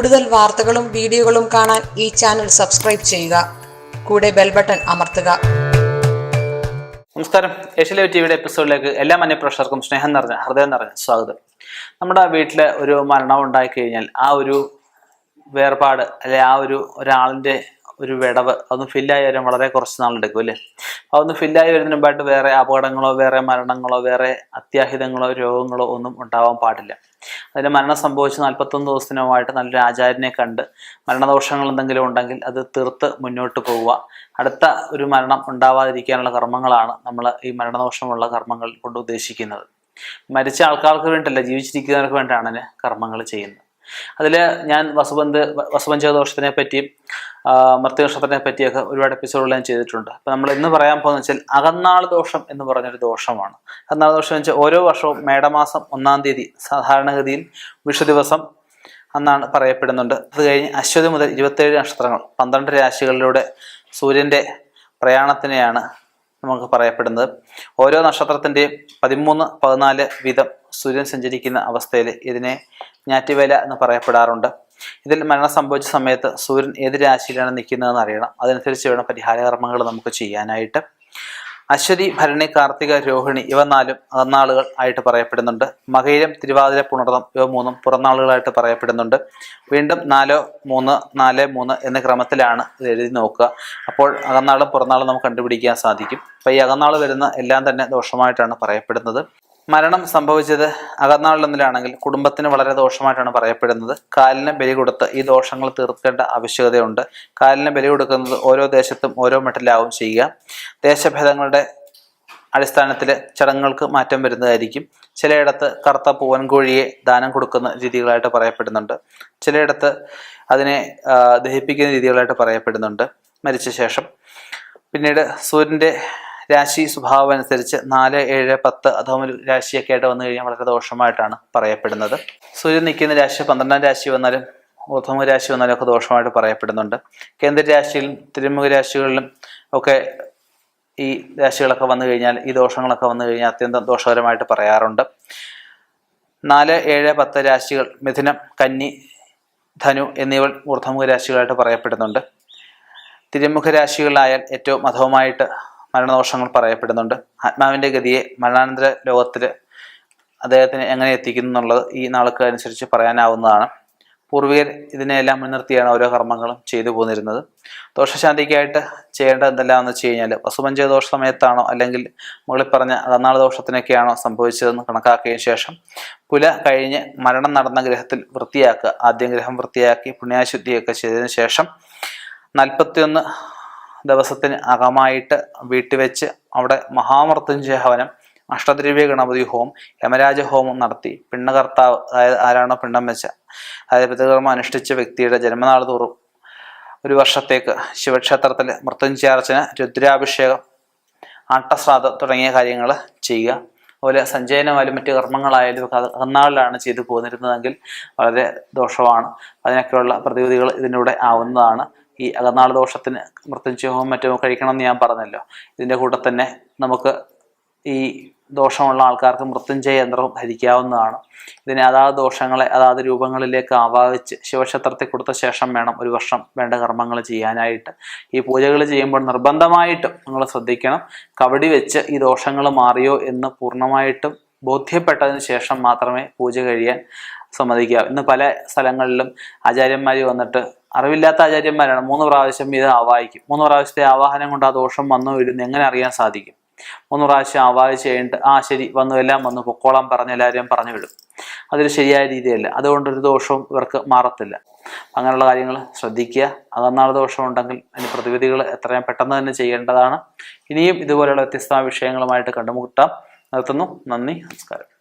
കൂടുതൽ വാർത്തകളും വീഡിയോകളും കാണാൻ ഈ ചാനൽ സബ്സ്ക്രൈബ് ചെയ്യുക. കൂടെ ബെൽ ബട്ടൺ അമർത്തുക. നമസ്കാരം. ഏഷ്യലൈവ് ടിവിയുടെ എപ്പിസോഡിലേക്ക് എല്ലാ മന്യപ്രേക്ഷകർക്കും സ്നേഹം നിറഞ്ഞ ഹൃദയം നിറഞ്ഞ സ്വാഗതം. നമ്മുടെ വീട്ടിൽ ഒരു മരണം ഉണ്ടായി കഴിഞ്ഞാൽ ആ ഒരു വേർപാട് അല്ലെ ആ ഒരു ഒരാളിന്റെ ഒരു വിടവ് അതൊന്ന് ഫില്ലായി വരാൻ വളരെ കുറച്ച് നാളെടുക്കും അല്ലേ? അതൊന്ന് ഫില്ലായി വരുന്നതിന് മുമ്പായിട്ട് വേറെ അപകടങ്ങളോ വേറെ മരണങ്ങളോ വേറെ അത്യാഹിതങ്ങളോ രോഗങ്ങളോ ഒന്നും ഉണ്ടാവാൻ പാടില്ല. അതിന് മരണം സംഭവിച്ച് നാൽപ്പത്തൊന്ന് ദിവസത്തിനുമായിട്ട് നല്ലൊരു ആചാര്യനെ കണ്ട് മരണദോഷങ്ങൾ എന്തെങ്കിലും ഉണ്ടെങ്കിൽ അത് തീർത്ത് മുന്നോട്ട് പോവുക. അടുത്ത ഒരു മരണം ഉണ്ടാവാതിരിക്കാനുള്ള കർമ്മങ്ങളാണ് നമ്മൾ ഈ മരണദോഷമുള്ള കർമ്മങ്ങൾ കൊണ്ട് ഉദ്ദേശിക്കുന്നത്. മരിച്ച ആൾക്കാർക്ക് വേണ്ടിയല്ല ജീവിച്ചിരിക്കുന്നവർക്ക് വേണ്ടിയാണ് കർമ്മങ്ങൾ ചെയ്യുന്നത്. അതിൽ ഞാൻ വസുബന്ധ് വസുപഞ്ചക ദോഷത്തിനെ പറ്റിയും മൃത്യുനക്ഷത്രത്തിനെ പറ്റിയൊക്കെ ഒരുപാട് എപ്പിസോഡുകൾ ഞാൻ ചെയ്തിട്ടുണ്ട്. അപ്പം നമ്മൾ ഇന്ന് പറയാൻ പോകുന്ന വെച്ചാൽ അകന്നാൾ ദോഷം എന്ന് പറഞ്ഞൊരു ദോഷമാണ്. അകന്നാൾ ദോഷം എന്ന് വെച്ചാൽ ഓരോ വർഷവും മേടമാസം ഒന്നാം തീയതി സാധാരണഗതിയിൽ വിഷു ദിവസം എന്നാണ് പറയപ്പെടുന്നുണ്ട്. അത് കഴിഞ്ഞ് അശ്വതി മുതൽ ഇരുപത്തേഴ് നക്ഷത്രങ്ങൾ പന്ത്രണ്ട് രാശികളിലൂടെ സൂര്യന്റെ പ്രയാണത്തിനെയാണ് നമുക്ക് പറയപ്പെടുന്നത്. ഓരോ നക്ഷത്രത്തിന്റെയും പതിമൂന്ന് പതിനാല് വീതം സൂര്യൻ സഞ്ചരിക്കുന്ന അവസ്ഥയിൽ ഇതിനെ ഞാറ്റുവേല എന്ന് പറയപ്പെടാറുണ്ട്. ഇതിൽ മരണം സംഭവിച്ച സമയത്ത് സൂര്യൻ ഏത് രാശിയിലാണ് നിൽക്കുന്നതെന്ന് അറിയണം. അതനുസരിച്ച് വേണം പരിഹാരകർമ്മങ്ങൾ നമുക്ക് ചെയ്യാനായിട്ട്. അശ്വതി ഭരണി കാർത്തിക രോഹിണി ഇവ നാലും അകന്നാളുകൾ ആയിട്ട് പറയപ്പെടുന്നുണ്ട്. മകയിരം തിരുവാതിര പുണർതം ഇവ മൂന്നും പുറന്നാളുകളായിട്ട് പറയപ്പെടുന്നുണ്ട്. വീണ്ടും നാലോ മൂന്ന് നാല് മൂന്ന് എന്ന ക്രമത്തിലാണ് ഇത് എഴുതി നോക്കുക. അപ്പോൾ അകന്നാളും പുറന്നാളും നമുക്ക് കണ്ടുപിടിക്കാൻ സാധിക്കും. അപ്പോൾ ഈ അകന്നാൾ വരുന്ന എല്ലാം തന്നെ ദോഷമായിട്ടാണ് പറയപ്പെടുന്നത്. മരണം സംഭവിച്ചത് അകന്നാളിലൊന്നിലാണെങ്കിൽ കുടുംബത്തിന് വളരെ ദോഷമായിട്ടാണ് പറയപ്പെടുന്നത്. കാലിന് ബലി കൊടുത്ത് ഈ ദോഷങ്ങൾ തീർക്കേണ്ട ആവശ്യകതയുണ്ട്. കാലിന് ബലി കൊടുക്കുന്നത് ഓരോ ദേശത്തും ഓരോ മട്ടിലാവും ചെയ്യുക. ദേശഭേദങ്ങളുടെ അടിസ്ഥാനത്തിൽ ചടങ്ങുകൾക്ക് മാറ്റം വരുന്നതായിരിക്കും. ചിലയിടത്ത് കറുത്ത പൂവൻകോഴിയെ ദാനം കൊടുക്കുന്ന രീതികളായിട്ട് പറയപ്പെടുന്നുണ്ട്. ചിലയിടത്ത് അതിനെ ദഹിപ്പിക്കുന്ന രീതികളായിട്ട് പറയപ്പെടുന്നുണ്ട് മരിച്ച ശേഷം. പിന്നീട് സൂര്യന്റെ രാശി സ്വഭാവം അനുസരിച്ച് നാല് ഏഴ് പത്ത് അധോമ രാശിയൊക്കെ ആയിട്ട് വന്നു കഴിഞ്ഞാൽ വളരെ ദോഷമായിട്ടാണ് പറയപ്പെടുന്നത്. സൂര്യൻ നിൽക്കുന്ന രാശി പന്ത്രണ്ടാം രാശി വന്നാലും ഊർധമ രാശി ഒക്കെ ദോഷമായിട്ട് പറയപ്പെടുന്നുണ്ട്. കേന്ദ്ര രാശിയിലും തിരുമുഖ രാശികളിലും ഒക്കെ ഈ രാശികളൊക്കെ വന്നു കഴിഞ്ഞാൽ ഈ ദോഷങ്ങളൊക്കെ വന്നു കഴിഞ്ഞാൽ അത്യന്തം ദോഷകരമായിട്ട് പറയാറുണ്ട്. നാല് ഏഴ് പത്ത് രാശികൾ മിഥുനം കന്നി ധനു എന്നിവ ഊർധമുഖ രാശികളായിട്ട് പറയപ്പെടുന്നുണ്ട്. തിരുമുഖ രാശികളായാൽ ഏറ്റവും അധവുമായിട്ട് മരണദോഷങ്ങൾ പറയപ്പെടുന്നുണ്ട്. ആത്മാവിന്റെ ഗതിയെ മരണാനന്തര ലോകത്തിൽ അദ്ദേഹത്തിന് എങ്ങനെ എത്തിക്കുന്നു എന്നുള്ളത് ഈ നാൾക്ക് അനുസരിച്ച് പറയാനാവുന്നതാണ്. പൂർവികർ ഇതിനെല്ലാം മുൻനിർത്തിയാണ് ഓരോ കർമ്മങ്ങളും ചെയ്തു പോന്നിരുന്നത്. ദോഷശാന്തിക്കായിട്ട് ചെയ്യേണ്ടത് എന്തെല്ലാമെന്ന് വെച്ച് കഴിഞ്ഞാൽ വസുപഞ്ച ദോഷ സമയത്താണോ അല്ലെങ്കിൽ മുകളിൽ പറഞ്ഞ അകന്നാൾ ദോഷത്തിനൊക്കെയാണോ സംഭവിച്ചതെന്ന് കണക്കാക്കിയതിനു ശേഷം പുല കഴിഞ്ഞ് മരണം നടന്ന ഗ്രഹത്തിൽ വൃത്തിയാക്കുക ആദ്യം ഗ്രഹം വൃത്തിയാക്കി പുണ്യാശുദ്ധിയൊക്കെ ചെയ്തതിനു ശേഷം നാൽപ്പത്തിയൊന്ന് ദിവസത്തിന് അകമായിട്ട് വീട്ടിൽ വെച്ച് അവിടെ മഹാമൃത്യുഞ്ജയ ഹവനം അഷ്ടദ്രവ്യ ഗണപതി ഹോം യമരാജ ഹോമം നടത്തി. പിണ്ണകർത്താവ് അതായത് ആരാണോ പിണ്ണം വെച്ച അതായത് പിതൃകർമ്മ അനുഷ്ഠിച്ച വ്യക്തിയുടെ ജന്മനാൾ തോറും ഒരു വർഷത്തേക്ക് ശിവക്ഷേത്രത്തിൽ മൃത്യുഞ്ജയാർച്ചന രുദ്രാഭിഷേകം ആട്ടശ്രാദ്ധം തുടങ്ങിയ കാര്യങ്ങൾ ചെയ്യുക. അതുപോലെ സഞ്ചയനമായാലും മറ്റു കർമ്മങ്ങളായാലും ഒക്കെ അന്നാളിലാണ് ചെയ്തു പോന്നിരുന്നതെങ്കിൽ വളരെ ദോഷമാണ്. അതിനൊക്കെയുള്ള പ്രതിവിധികൾ ഇതിലൂടെ ആവുന്നതാണ്. ഈ അകന്നാൾ ദോഷത്തിന് മൃത്യുഞ്ചയവും മറ്റും കഴിക്കണം എന്ന് ഞാൻ പറഞ്ഞല്ലോ. ഇതിന്റെ കൂടെ തന്നെ നമുക്ക് ഈ ദോഷമുള്ള ആൾക്കാർക്ക് മൃത്യുഞ്ജയ യന്ത്രം ധരിക്കാവുന്നതാണ്. ഇതിനെ അതാത് ദോഷങ്ങളെ അതാത് രൂപങ്ങളിലേക്ക് ആവാഹിച്ച് ശിവക്ഷേത്രത്തിൽ കൊടുത്ത ശേഷം വേണം ഒരു വർഷം വേണ്ട കർമ്മങ്ങൾ ചെയ്യാനായിട്ട്. ഈ പൂജകൾ ചെയ്യുമ്പോൾ നിർബന്ധമായിട്ടും നിങ്ങൾ ശ്രദ്ധിക്കണം. കവടി വെച്ച് ഈ ദോഷങ്ങൾ മാറിയോ എന്ന് പൂർണമായിട്ടും ബോധ്യപ്പെട്ടതിന് ശേഷം മാത്രമേ പൂജ കഴിയാൻ സമ്മതിക്കുക ഇന്ന് പല സ്ഥലങ്ങളിലും ആചാര്യന്മാർ വന്നിട്ട് അറിവില്ലാത്ത ആചാര്യന്മാരാണ്. മൂന്ന് പ്രാവശ്യം ഇത് ആവാഹിക്കും. മൂന്ന് പ്രാവശ്യത്തെ ആവാഹനം കൊണ്ട് ആ ദോഷം വന്നോ ഇല്ലെന്ന് എങ്ങനെ അറിയാൻ സാധിക്കും? മൂന്ന് പ്രാവശ്യം ആവാഹിച്ച് കഴിഞ്ഞിട്ട് ആ ശരി വന്നു എല്ലാം വന്നു പൊക്കോളാൻ പറഞ്ഞ് എല്ലാവരെയും പറഞ്ഞു വിടും. അതൊരു ശരിയായ രീതിയല്ല. അതുകൊണ്ടൊരു ദോഷവും ഇവർക്ക് മാറത്തില്ല. അങ്ങനെയുള്ള കാര്യങ്ങൾ ശ്രദ്ധിക്കുക. അകന്നാൾ ദോഷം ഉണ്ടെങ്കിൽ അതിന് പ്രതിവിധികൾ എത്രയും പെട്ടെന്ന് തന്നെ ചെയ്യേണ്ടതാണ്. ഇനിയും ഇതുപോലെയുള്ള വ്യത്യസ്ത വിഷയങ്ങളുമായിട്ട് കണ്ടുമുട്ടാം. നിർത്തുന്നു. നന്ദി. നമസ്കാരം.